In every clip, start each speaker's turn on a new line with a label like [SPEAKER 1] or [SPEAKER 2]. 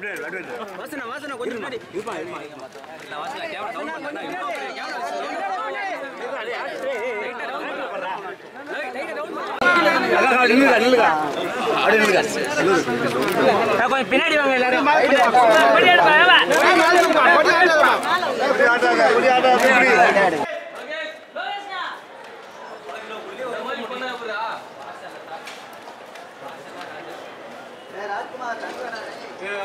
[SPEAKER 1] வாசனை வாசனை கொஞ்சம் முன்னாடி. கொஞ்சம் பின்னாடி வாங்க எல்லாரும்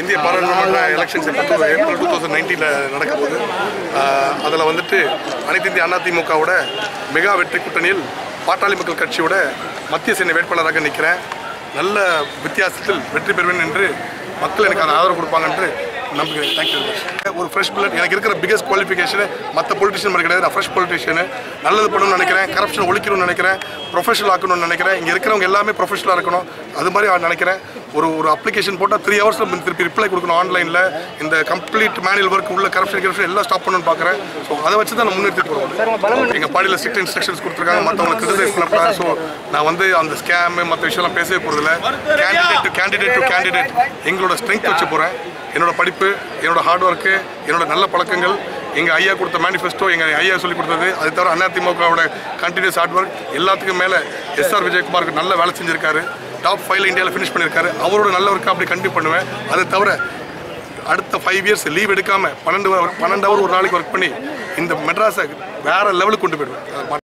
[SPEAKER 2] இந்திய பாராளுமன்ற எலெக்ஷன்ஸ் ஏப்ரல் டூ தௌசண்ட் நைன்டீனில் நடக்க போகுது அதில் வந்துட்டு அனைத்து இந்திய அதிமுகவோட மெகா வெற்றி கூட்டணியில் பாட்டாளி மக்கள் கட்சியோட மத்திய சேனை வேட்பாளராக நிற்கிறேன். நல்ல வித்தியாசத்தில் வெற்றி பெறுவேன் என்று மக்கள் எனக்கு அந்த ஆதரவு கொடுப்பாங்க என்று நம்புகிறேன் தேங்க்யூ ஒரு ஃப்ரெஷ் பிளட் எனக்கு இருக்கிற பிகஸ்ட் குவாலிஃபிகேஷன் மற்ற பொலிட்டிஷியன் மாதிரி கிடையாது. நான் ஃப்ரெஷ் பொலிட்டிஷியன் நல்லது பண்ணணும்னு நினைக்கிறேன். கரப்ஷன் ஒழிக்கணும்னு நினைக்கிறேன். ப்ரொஃபஷனல் ஆக்கணும்னு நினைக்கிறேன். இங்கே இருக்கிறவங்க எல்லாமே ப்ரொஃபஷனலாக இருக்கணும். அது மாதிரி நான் நினைக்கிறேன். ஒரு ஒரு அப்ளிகேஷன் போட்டால் த்ரீ ஹவர்ஸில் திருப்பி ரிப்ளை கொடுக்கணும் ஆன்லைனில் இந்த கம்ப்ளீட் மேனுவல் ஒர்க் உள்ள கரப்ஷன் கரப்ஷன் எல்லாம் ஸ்டாப் பண்ணணும்னு பார்க்குறேன் ஸோ அதை வச்சு தான் நான் முன்னெடுத்து போகிறோம் எங்கள் பாடியில் ஸ்ட்ரிக்ட் இன்ஸ்ட்ரக்ஷன்ஸ் கொடுத்துருக்காங்க. மற்றவங்களை கிரிட்டிசைஸ் பண்ணக்கூடாது. ஸோ நான் வந்து அந்த ஸ்கேமு மற்ற விஷயம்லாம் பேசவே போகிறதில்ல candidate to candidate to candidate எங்களோட ஸ்ட்ரென்த் வச்சு போகிறேன் என்னோட படிப்பு என்னோட ஹார்ட் ஒர்க்கு என்னோட நல்ல பழக்கங்கள். எங்கள் ஐயா கொடுத்த மேனிஃபெஸ்டோ எங்கள் ஐயா சொல்லி கொடுத்தது. அது தவிர அதிமுகவோட கண்டினியூஸ் ஹார்ட் ஒர்க் எல்லாத்துக்கும் மேலே எஸ்ஆர் விஜயகுமாருக்கு நல்ல வேலை செஞ்சிருக்காரு. டாப் ஃபைவ்ல இந்தியாவில் ஃபினிஷ் பண்ணியிருக்காரு. அவரோட நல்ல ஒர்க்கை அப்படி கண்டினியூ பண்ணுவேன். அதை தவிர அடுத்த ஃபைவ் இயர்ஸ் லீவ் எடுக்காமல் பன்னெண்டு பன்னெண்டு ஹவர் ஒரு நாளைக்கு ஒர்க் பண்ணி இந்த மெட்ராஸை வேறு லெவலுக்கு கொண்டு போயிடுவேன்.